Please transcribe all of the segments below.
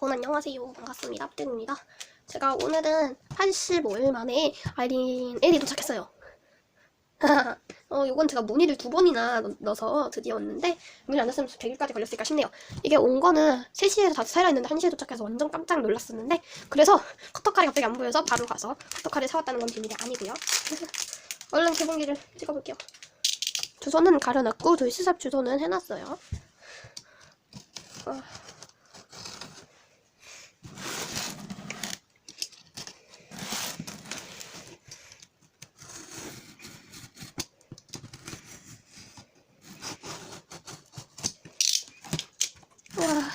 여러분 안녕하세요. 반갑습니다. 앞대입니다 제가 오늘은 85일 만에 아이린 L이 도착했어요. 어, 요건 제가 문의를 두 번이나 넣- 넣어서 드디어 왔는데 문의 안 했으면 100일까지 걸렸을까 싶네요. 이게 온 거는 3시에 다시 했는데 1시에 도착해서 완전 깜짝 놀랐었는데 그래서 커터칼이 갑자기 안 보여서 바로 가서 커터칼을 사왔다는 건 비밀이 아니고요. 얼른 개봉기를 찍어볼게요. 주소는 가려놨고 저희 시삽 주소는 해놨어요. 어. 와,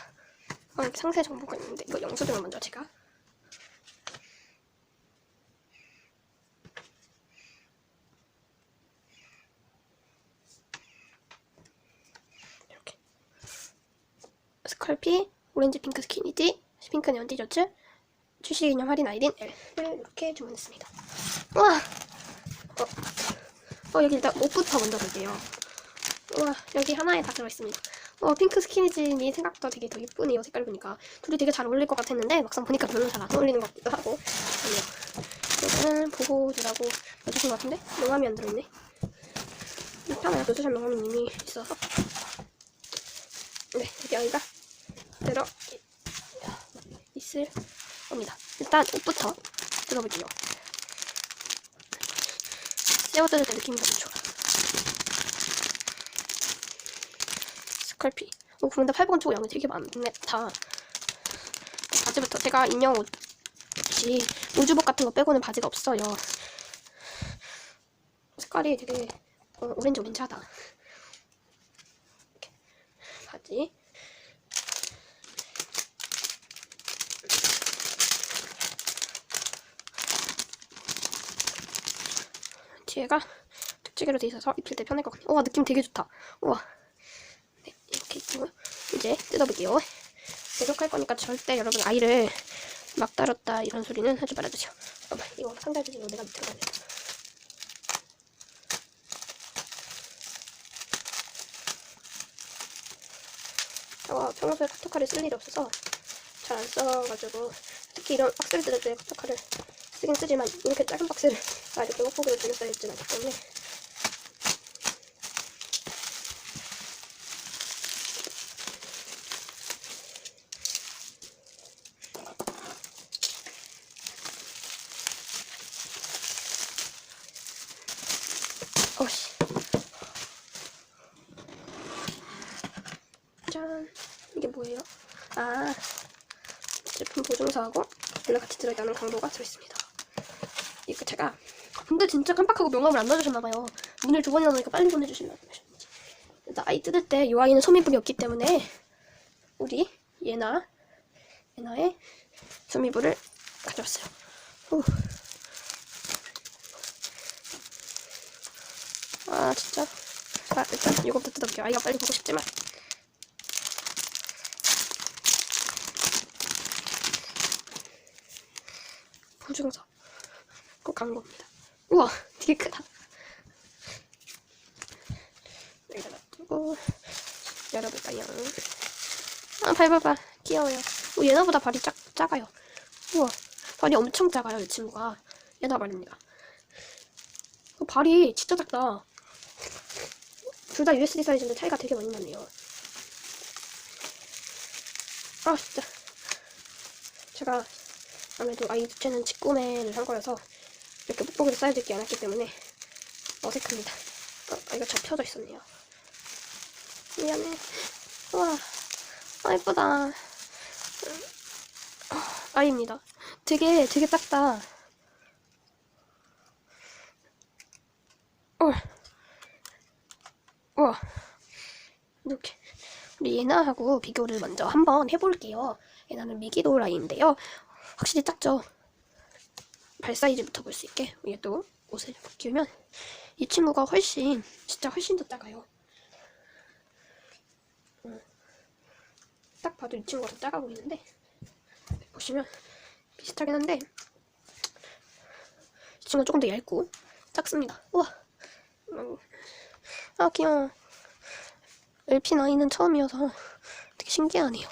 어, 상세 정보가 있는데 이거 영수증을 먼저 제가 이렇게 스컬피 오렌지 핑크 스키니지 핑크 네온 티셔츠 출시기념 할인 아이린 L을 이렇게 주문했습니다. 와, 어, 어 여기 일단 옷부터 먼저 볼게요. 와 여기 하나에 다 들어있습니다. 어, 핑크 스키니진이 생각보다 되게 더 예쁘네요. 색깔 보니까. 둘이 되게 잘 어울릴 것 같았는데 막상 보니까 별로 잘 안 어울리는 것 같기도 하고. 이거는 보호주라고 넣어주신 것 같은데? 명함이 안 들어있네. 일단은 넣어주신 명함이 이미 있어서. 네, 여기 아이가 들어 있을 겁니다. 일단 옷부터. 씌워 뜯을 때 느낌이 너무 좋아. 스컬피. 오, 근데 팔복은 치고 양이 되게 많네. 다. 바지부터. 제가 인형 옷이 우주복 같은 거 빼고는 바지가 없어요. 색깔이 되게 어, 오렌지 오렌지하다. 이렇게. 바지. 뒤에가 특지개로 돼 있어서 입힐 때 편할 것 같아요. 우와, 느낌 되게 좋다. 우와. 이제 뜯어볼게요. 계속 할 거니까 절대 여러분 아이를 막 다뤘다 이런 소리는 하지 말아주세요. 잠깐만, 이거 상자지로 내가 밑으로 가야 돼. 어, 평소에 카토카를 쓸 일이 없어서 잘 안 써가지고 특히 이런 박스를 뜯을 때 카토카를 쓰긴 쓰지만 이렇게 작은 박스를 아 이렇게 옷보기로 돌렸어야 했진 않기 때문에 어씨 짠 이게 뭐예요? 아 제품 보증서하고 원래 같이 들어있다는 광고가 들어있습니다. 이거 제가 근데 진짜 깜빡하고 명함을 안 넣어주셨나봐요. 문을 두 번이나 넣으니까 빨리 보내주시려고 하셨는지 아이 뜯을 때 이 아이는 소미불이 없기 때문에 우리 예나 예나의 소미불을 가져왔어요. 후. 아 진짜. 아 일단 이거부터 뜯어볼게요. 아이가 빨리 보고 싶지만 보증서. 꼭 광고입니다. 우와 되게 크다. 여기다 놔두고 열어볼까요? 아 밟아봐. 귀여워요. 오, 얘나보다 발이 작, 작아요. 우와 발이 엄청 작아요 이 친구가. 얘나 발입니다. 어, 발이 진짜 작다. 둘 다 USB 사이즈인데 차이가 되게 많이 나네요. 아 진짜. 제가 아무래도 아이 주체는 직구매를 한 거여서 이렇게 뽁뽁이로 쌓여있지 않았기 때문에 어색합니다. 어, 아이가 접혀져 있었네요. 미안해. 우와, 아 예쁘다. 음, 아, 아이입니다. 되게 되게 작다. 어. 우와. 이렇게 우리 예나하고 비교를 먼저 한번 해볼게요. 예나는 미기도 라인인데요. 확실히 작죠. 발 사이즈부터 볼 수 있게 위에 또 옷을 끼우면 이 친구가 훨씬 진짜 훨씬 더 작아요. 음. 딱 봐도 이 친구가 더 작아 보이는데 보시면 비슷하긴 한데 이 친구는 조금 더 얇고 작습니다. 우와. 음. 아 귀여워. LP 나이는 처음이어서 되게 신기하네요.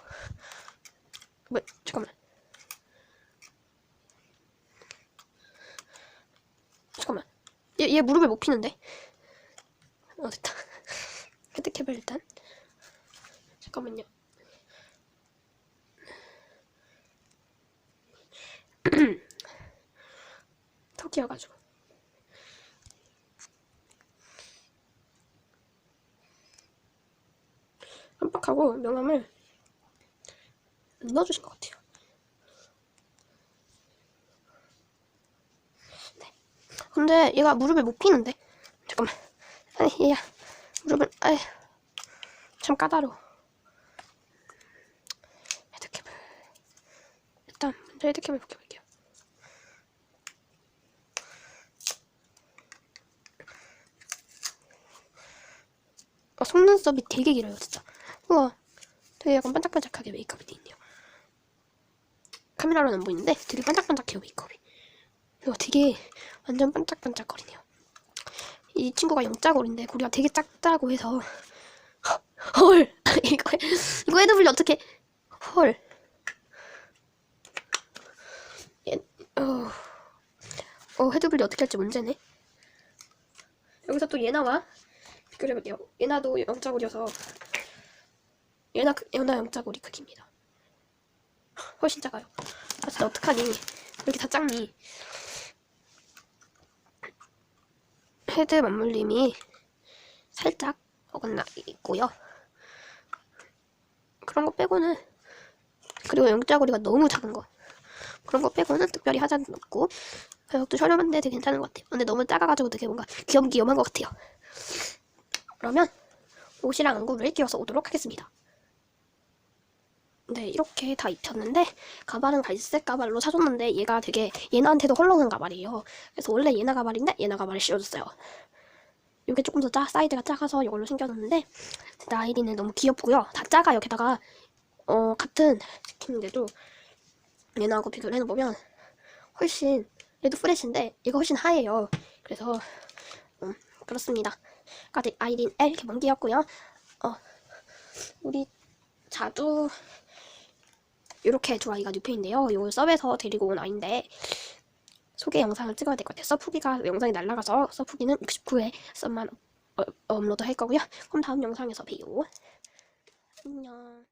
왜 잠깐만 잠깐만. 얘, 얘 무릎을 못 피는데? 어 됐다. 헤드캡을 일단. 잠깐만요. 턱이어가지고. 깜빡하고 명함을 안 넣어주신 것 같아요. 네. 근데 얘가 무릎을 못 피는데 잠깐만. 아니 얘야 무릎을 아이 참 까다로워. 헤드캡을 일단 먼저 헤드캡을 벗겨볼게요. 아, 속눈썹이 되게 길어요, 진짜. 우와, 되게 약간 반짝반짝하게 메이크업이 돼 있네요. 카메라로는 안 보이는데 되게 반짝반짝해요, 메이크업이. 이거 되게 완전 반짝반짝거리네요. 이 친구가 영짜고리인데 고리가 되게 작다고 해서 헐! 이거 이거 헤드블리 어떻게 헐! 얘, 어, 어 헤드블리 어떻게 할지 문제네. 여기서 또 얘나와 비교해볼게요. 얘나도 영짜고리여서 얘나 크- 얘나 영짜고리 크기입니다. 훨씬 작아요. 아 진짜 어떡하니? 왜 이렇게 다 작니 헤드 맞물림이 살짝 어긋나 있고요. 그런 거 빼고는 그리고 영자고리가 너무 작은 거 그런 거 빼고는 특별히 하자는 없고 가격도 저렴한데 되게 괜찮은 것 같아요. 근데 너무 작아가지고 되게 뭔가 귀염귀염한 것 같아요. 그러면 옷이랑 안구를 끼워서 오도록 하겠습니다. 네, 이렇게 다 입혔는데 가발은 갈색 가발로 사줬는데 얘가 되게 얘나한테도 헐렁한 가발이에요. 그래서 원래 얘나 가발인데 얘나 가발을 씌워줬어요. 이게 조금 더 짜, 사이즈가 작아서 이걸로 신겨줬는데 아이디는 너무 귀엽고요. 다 작아요. 게다가 어 같은 스킨인데도 얘나하고 비교를 해놓으면 훨씬 얘도 프레쉬인데 얘가 훨씬 하얘요. 그래서 음, 그렇습니다. 까지 아이딘 L 개봉기였고요. 어 우리 자두 이렇게 두 아이가 뉴페인데요. 이걸 섭에서 데리고 온 아이인데 소개 영상을 찍어야 될 것 같아요. 섭 후기가 영상이 날라가서 섭 후기는 69회 섭만 업- 업로드 할 거고요. 그럼 다음 영상에서 봬요. 안녕.